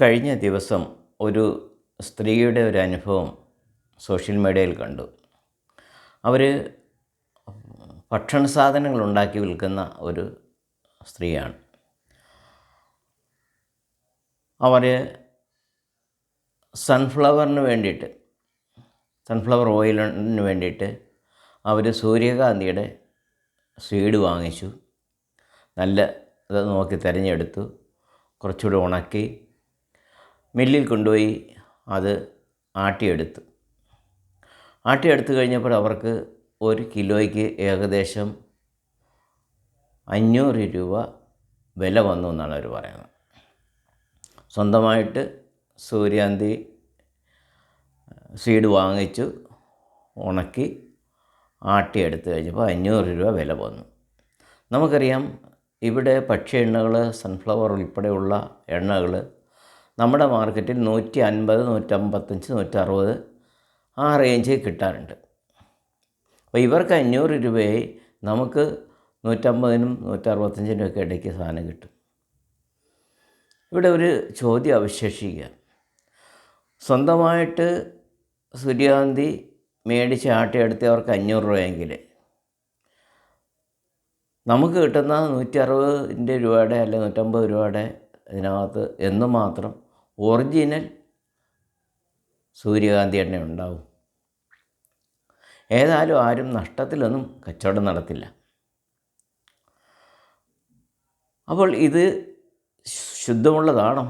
കഴിഞ്ഞ ദിവസം ഒരു സ്ത്രീയുടെ ഒരു അനുഭവം സോഷ്യൽ മീഡിയയിൽ കണ്ടു. അവർ ഭക്ഷണ സാധനങ്ങൾ ഉണ്ടാക്കി വിൽക്കുന്ന ഒരു സ്ത്രീയാണ്. അവർ സൺഫ്ലവറിന് വേണ്ടിയിട്ട് സൺഫ്ലവർ ഓയിലിന് വേണ്ടിയിട്ട് അവർ സൂര്യകാന്തിയുടെ സീഡ് വാങ്ങിച്ചു. നല്ല ഇത് നോക്കി തിരഞ്ഞെടുത്തു. കുറച്ചുകൂടി ഉണക്കി മില്ലിൽ കൊണ്ടുപോയി അത് ആട്ടിയെടുത്തു. ആട്ടിയെടുത്തു കഴിഞ്ഞപ്പോൾ അവർക്ക് ഒരു കിലോയ്ക്ക് ഏകദേശം അഞ്ഞൂറ് രൂപ വില വന്നു എന്നാണ് അവർ പറയുന്നത്. സ്വന്തമായിട്ട് സൂര്യാന്തി സീഡ് വാങ്ങിച്ചു ഉണക്കി ആട്ടിയെടുത്ത് കഴിഞ്ഞപ്പോൾ അഞ്ഞൂറ് രൂപ വില വന്നു. നമുക്കറിയാം ഇവിടെ പക്ഷി എണ്ണകൾ സൺഫ്ലവർ ഉൾപ്പെടെയുള്ള എണ്ണകൾ നമ്മുടെ മാർക്കറ്റിൽ നൂറ്റി അൻപത് നൂറ്റമ്പത്തഞ്ച് നൂറ്ററുപത് ആ റേഞ്ചിൽ കിട്ടാറുണ്ട്. അപ്പോൾ ഇവർക്ക് അഞ്ഞൂറ് രൂപയായി നമുക്ക് നൂറ്റമ്പതിനും നൂറ്ററുപത്തഞ്ചിനും ഒക്കെ ഇടയ്ക്ക് സാധനം കിട്ടും. ഇവിടെ ഒരു ചോദ്യം അവശേഷിക്കുക. സ്വന്തമായിട്ട് സൂര്യകാന്തി മേടിച്ച് ആട്ടിയെടുത്തവർക്ക് അഞ്ഞൂറ് രൂപയെങ്കിൽ നമുക്ക് കിട്ടുന്ന നൂറ്റി അറുപതിന്റെ രൂപയുടെ അല്ലെ നൂറ്റമ്പത് രൂപയുടെ ഇതിനകത്ത് എന്ന് മാത്രം ഒറിജിനൽ സൂര്യകാന്തി എണ്ണ ഉണ്ടാവും. ഏതായാലും ആരും നഷ്ടത്തിലൊന്നും കച്ചവടം നടത്തില്ല. അപ്പോൾ ഇത് ശുദ്ധമുള്ളതാണോ?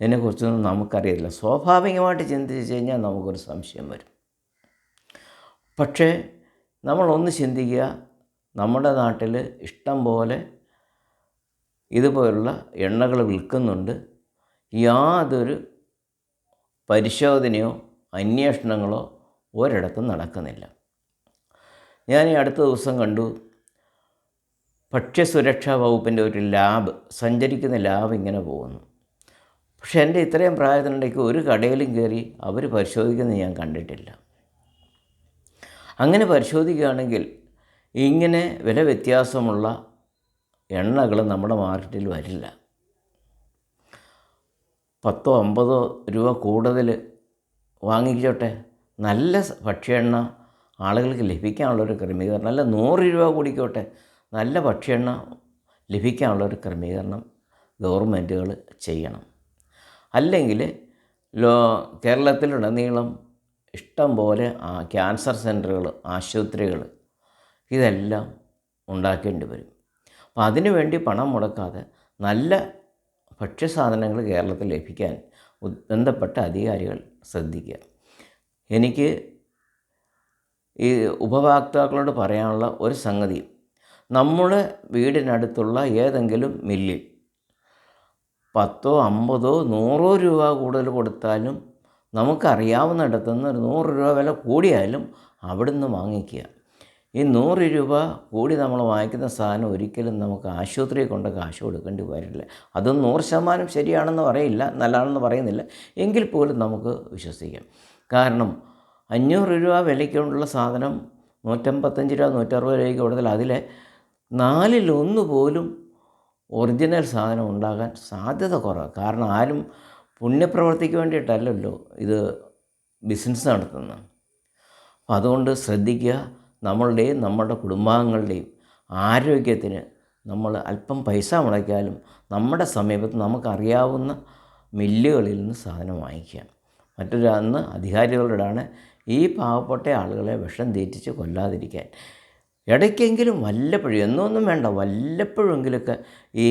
ഇതിനെക്കുറിച്ചൊന്നും നമുക്കറിയില്ല സ്വാഭാവികമായിട്ട് ചിന്തിച്ച് കഴിഞ്ഞാൽ നമുക്കൊരു സംശയം വരും. പക്ഷേ നമ്മളൊന്ന് ചിന്തിക്കുക നമ്മുടെ നാട്ടിൽ ഇഷ്ടം പോലെ ഇതുപോലുള്ള എണ്ണകൾ വിൽക്കുന്നുണ്ട്. യാതൊരു പരിശോധനയോ അന്വേഷണങ്ങളോ ഒരിടത്തും നടക്കുന്നില്ല. ഞാൻ ഈ അടുത്ത ദിവസം കണ്ടു. ഭക്ഷ്യസുരക്ഷാ വകുപ്പിന്റെ ഒരു ലാബ് സഞ്ചരിക്കുന്ന ലാബ് ഇങ്ങനെ പോകുന്നു. പക്ഷെ എന്റെ ഇത്രയും പ്രായത്തിനിടയ്ക്ക് ഒരു കടയിലും കയറി അവർ പരിശോധിക്കുന്നത് ഞാൻ കണ്ടിട്ടില്ല. അങ്ങനെ പരിശോധിക്കുകയാണെങ്കിൽ ഇങ്ങനെ വില വ്യത്യാസമുള്ള എണ്ണകൾ നമ്മുടെ മാർക്കറ്റിൽ വരില്ല. പത്തോ അമ്പതോ രൂപ കൂടുതൽ വാങ്ങിക്കോട്ടെ. നല്ല ഭക്ഷ്യ എണ്ണ ആളുകൾക്ക് ലഭിക്കാനുള്ളൊരു ക്രമീകരണം അല്ല നൂറ് രൂപ കൂടിക്കോട്ടെ. നല്ല ഭക്ഷ്യ എണ്ണ ലഭിക്കാനുള്ളൊരു ക്രമീകരണം ഗവൺമെന്റുകൾ ചെയ്യണം. അല്ലെങ്കിൽ ലോ കേരളത്തിലുടനീളം ഇഷ്ടം പോലെ ക്യാൻസർ സെന്ററുകൾ ആശുപത്രികൾ ഇതെല്ലാം ഉണ്ടാക്കേണ്ടി വരും. അപ്പോൾ അതിനുവേണ്ടി പണം മുടക്കാതെ നല്ല ഭക്ഷ്യസാധനങ്ങൾ കേരളത്തിൽ ലഭിക്കാൻ ബന്ധപ്പെട്ട അധികാരികൾ ശ്രദ്ധിക്കുക. എനിക്ക് ഈ ഉപഭോക്താക്കളോട് പറയാനുള്ള ഒരു സംഗതി നമ്മുടെ വീടിനടുത്തുള്ള ഏതെങ്കിലും മില്ലിൽ പത്തോ അമ്പതോ നൂറോ രൂപ കൂടുതൽ കൊടുത്താലും നമുക്കറിയാവുന്നിടത്തുനിന്ന് ഒരു നൂറ് രൂപ വില കൂടിയാലും അവിടുന്ന് വാങ്ങിക്കുക. ഈ നൂറ് രൂപ കൂടി നമ്മൾ വാങ്ങിക്കുന്ന സാധനം ഒരിക്കലും നമുക്ക് ആശുപത്രിയിൽ കൊണ്ട് കാശ് കൊടുക്കേണ്ടി വരില്ല. അതും നൂറ് ശതമാനം ശരിയാണെന്ന് പറയില്ല നല്ലതാണെന്ന് പറയുന്നില്ല. എങ്കിൽ പോലും നമുക്ക് വിശ്വസിക്കാം. കാരണം അഞ്ഞൂറ് രൂപ വിലയ്ക്കുള്ള സാധനം നൂറ്റമ്പത്തഞ്ച് രൂപ നൂറ്ററുപത് രൂപയ്ക്ക് കൂടുതൽ അതിലെ നാലിലൊന്ന് പോലും ഒറിജിനൽ സാധനം ഉണ്ടാകാൻ സാധ്യത കുറവ്. കാരണം ആരും പുണ്യപ്രവർത്തിക്ക് വേണ്ടിയിട്ടല്ലല്ലോ ഇത് ബിസിനസ് നടത്തുന്നത്. അപ്പോൾ അതുകൊണ്ട് ശ്രദ്ധിക്കുക നമ്മളുടെയും നമ്മുടെ കുടുംബാംഗങ്ങളുടെയും ആരോഗ്യത്തിന് നമ്മൾ അല്പം പൈസ മുടക്കിയാലും നമ്മുടെ സമീപത്ത് നമുക്കറിയാവുന്ന മില്ലുകളിൽ നിന്ന് സാധനം വാങ്ങിക്കുക മറ്റൊരു അന്ന് അധികാരികളോടാണ് ഈ പാവപ്പെട്ട ആളുകളെ വിഷം തീറ്റിച്ച് കൊല്ലാതിരിക്കാൻ. ഇടയ്ക്കെങ്കിലും വല്ലപ്പോഴും എന്നൊന്നും വേണ്ട വല്ലപ്പോഴെങ്കിലൊക്കെ ഈ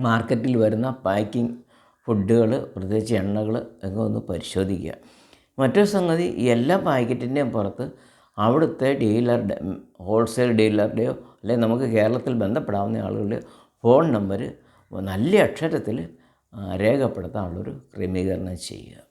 മാർക്കറ്റിൽ വരുന്ന പാക്കിംഗ് ഫുഡുകൾ പ്രത്യേകിച്ച് എണ്ണകൾ ഒക്കെ ഒന്ന് പരിശോധിക്കുക. മറ്റൊരു സംഗതി എല്ലാ പാക്കറ്റിന്റെയും പുറത്ത് അവിടുത്തെ ഡീലറുടെ ഹോൾസെയിൽ ഡീലറുടെയോ അല്ലെങ്കിൽ നമുക്ക് കേരളത്തിൽ ബന്ധപ്പെടാവുന്ന ആളുകളുടെ ഫോൺ നമ്പർ നല്ല അക്ഷരത്തിൽ രേഖപ്പെടുത്താനുള്ളൊരു ക്രമീകരണം ചെയ്യുക.